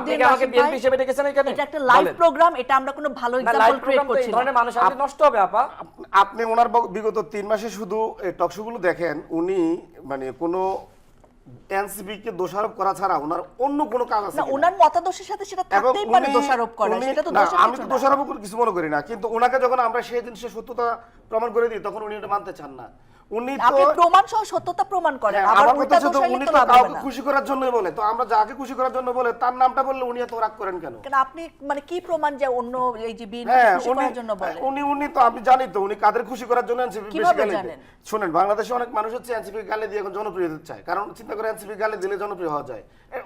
আপনি কি আমাকে বিএনপি হিসেবে ডেকেছেন এখানে? এটা একটা লাইভ প্রোগ্রাম এটা আমরা কোনো ভালো এক্সাম্পল ক্রিয়েট প্রোগ্রাম তো এই করছি না। ধরনের মানুষ আমাদের নষ্ট হবে আপা। আপনি ওনার বিগত তিন মাসে শুধু টকশোগুলো দেখেন উনি মানে কোনো এনসিপি কে দোষারোপ করা ছাড়া ওনার অন্য কোনো কাজ আছে না ওনার মতাদর্শের সাথে সেটা থাকতেই পারে দোষারোপ করা সেটা তো না, আমি কিছু তো দোষারোপ করে কিছু মনে করি না কিন্তু ওনাকে যখন আমরা সেই জিনিসের সত্যতা প্রমাণ করে দিই তখন উনি এটা মানতে চান না। উনি তো আপনি প্রমাণ সহ সত্যতা প্রমাণ করেন হ্যাঁ, আবার উনি তো কাউকে খুশি করার জন্য বলে তো আমরা যাকে খুশি করার জন্য বলে তার নামটা বললে উনি এত রাগ করেন কেন? কেন আপনি মানে কি প্রমাণ যে অন্য এই যে বিএনপি হ্যাঁ খুশি করার জন্য বলে? উনি উনি তো আমি জানি তো উনি কাদের খুশি করার জন্য এনসিপি বেশি গালি। জানেন? শুনেন বাংলাদেশে অনেক মানুষ হচ্ছে এনসিপি গালি দিয়ে এখন জনপ্রিয় হতে চায়। কারণ চিন্তা করে এনসিপি গালি দিলে জনপ্রিয় হওয়া যায়।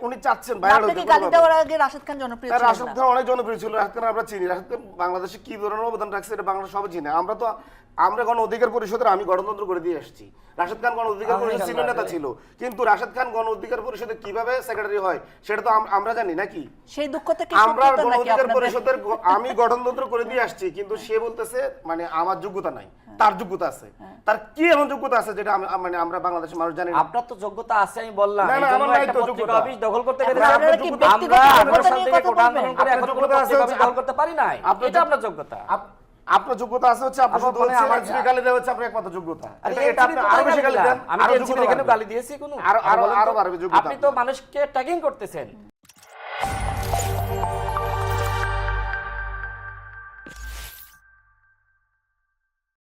উনি চাচ্ছেন ভাইরাল আপনাকে হতে গালি দেওয়ার আগে রাশেদ খান জনপ্রিয় রাশেদ খান অনেক জনপ্রিয় ছিল রাশেদ খান আমরা চিনি রাশেদ খান বাংলাদেশে কি ধরনের অবদান রাখছে এটা বাংলা সবাই চিনে। আমরা তো আমরা গণ অধিকার পরিষদের আমি গণতন্ত্র করে দিয়ে আসছি। রাশেদ খান গণ অধিকার পরিষদ সিনিয়র নেতা ছিল। কিন্তু রাশেদ খান গণ অধিকার পরিষদে কীভাবে সেক্রেটারি হয় সেটা তো আমরা জানি নাকি? সেই দুঃখ থেকে আমরা গণ অধিকার পরিষদের আমি গঠনতন্ত্র করে দিয়ে আসছি কিন্তু সে বলতেছে মানে আমার যোগ্যতা নাই তার যোগ্যতা আছে। তার কি এমন যোগ্যতা আছে যেটা আমি- মানে আমরা বাংলাদেশের মানুষ জানি আপনার তো যোগ্যতা আছে আমি বললাম। না, না, আমার নাই তো যোগ্যতা। অফিস দখল করতে আপনারা পেরেছি কি ব্যক্তিগত সাল কথা কোটা আন্দোলন করে আপনার যোগ্যতা আছে পত্রিকা অফিস হচ্ছে- দখল করতে পারি নাই। এটা আপনার যোগ্যতা। আপনার যোগ্যতা আছে হচ্ছে আপনার শুধু মানে হচ্ছে আমার গালি দেওয়া হচ্ছে আপনার একমাত্র যোগ্যতা। আরে এটা আপনি আরও বেশি গালি দেন। আমি এই যোগ্যতা কেন গালি দিয়েছি কোন? আরও আরও আরও বাড়বে যোগ্যতা আপনি তো মানুষকে ট্যাগিং করতেছেন।